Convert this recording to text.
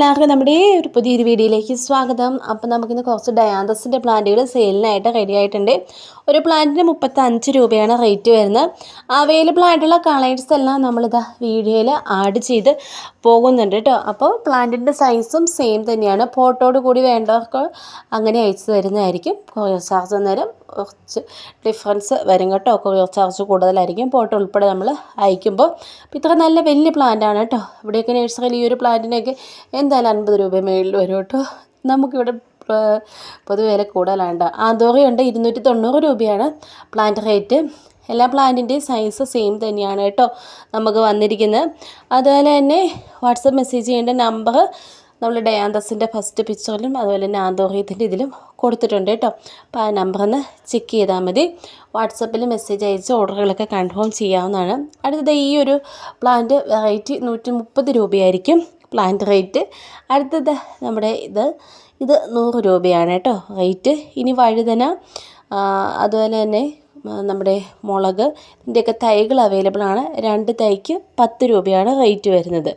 എല്ലാവർക്കും നമ്മുടെ ഈ ഒരു പുതിയൊരു വീഡിയോയിലേക്ക് സ്വാഗതം. അപ്പം നമുക്കിന്ന് കുറച്ച് ഡയാന്തസിന്റെ പ്ലാന്റുകൾ സെയിലിനായിട്ട് റെഡി ആയിട്ടുണ്ട്. ഒരു പ്ലാന്റിന് മുപ്പത്തഞ്ച് രൂപയാണ് റേറ്റ് വരുന്നത്. അവൈലബിൾ ആയിട്ടുള്ള കളേഴ്സ് എല്ലാം നമ്മളിതാ വീഡിയോയിൽ ആഡ് ചെയ്ത് പോകുന്നുണ്ട് കേട്ടോ. അപ്പോൾ പ്ലാന്റിന്റെ സൈസും സെയിം തന്നെയാണ്. ഫോട്ടോട് കൂടി വേണ്ടവർക്ക് അങ്ങനെ അയച്ചു തരുന്നതായിരിക്കും. ചാർജ് അന്നേരം കുറച്ച് ഡിഫറൻസ് വരും കേട്ടോ. ചാർജ് കൂടുതലായിരിക്കും. പോട്ട് ഉൾപ്പെടെ നമ്മൾ അയക്കുമ്പോൾ ഇത്ര നല്ല വലിയ പ്ലാന്റ് ആണ് കേട്ടോ. ഇവിടെയൊക്കെ നഴ്സറിയിൽ ഈ ഒരു പ്ലാന്റിനൊക്കെ എന്തായാലും അൻപത് രൂപ മേളിൽ വരും കേട്ടോ. നമുക്കിവിടെ പൊതുവേല വില കൂടുതലാണ് ആന്തോറയുണ്ട് ഇരുന്നൂറ്റി തൊണ്ണൂറ് രൂപയാണ് പ്ലാന്റ് റേറ്റ് എല്ലാ പ്ലാന്റിന്റെയും സൈസ് സെയിം തന്നെയാണ് കേട്ടോ നമുക്ക് വന്നിരിക്കുന്നത്. അതുപോലെ തന്നെ വാട്സപ്പ് മെസ്സേജ് ചെയ്യേണ്ട നമ്പർ നമ്മൾ ഡയാന്തസിന്റെ ഫസ്റ്റ് പിക്ചറിലും അതുപോലെ തന്നെ ആന്തോറിയത്തിന്റെ ഇതിലും കൊടുത്തിട്ടുണ്ട് കേട്ടോ അപ്പോൾ ആ നമ്പർ ഒന്ന് ചെക്ക് ചെയ്താൽ മതി. വാട്സപ്പിൽ മെസ്സേജ് അയച്ച് ഓർഡറുകളൊക്കെ കൺഫേം ചെയ്യാവുന്നതാണ്. അടുത്തത് ഈ ഒരു പ്ലാന്റ് വെറൈറ്റി നൂറ്റി മുപ്പത് രൂപയായിരിക്കും പ്ലാന്റ് റേറ്റ് അടുത്തത് നമ്മുടെ ഇത് ഇത് നൂറ് രൂപയാണ് കേട്ടോ റേറ്റ് ഇനി വഴുതന അതുപോലെ തന്നെ നമ്മുടെ മുളക് ഇതിന്റെയൊക്കെ തൈകൾ അവൈലബിൾ ആണ്. രണ്ട് തൈക്ക് പത്ത് രൂപയാണ് റേറ്റ് വരുന്നത്.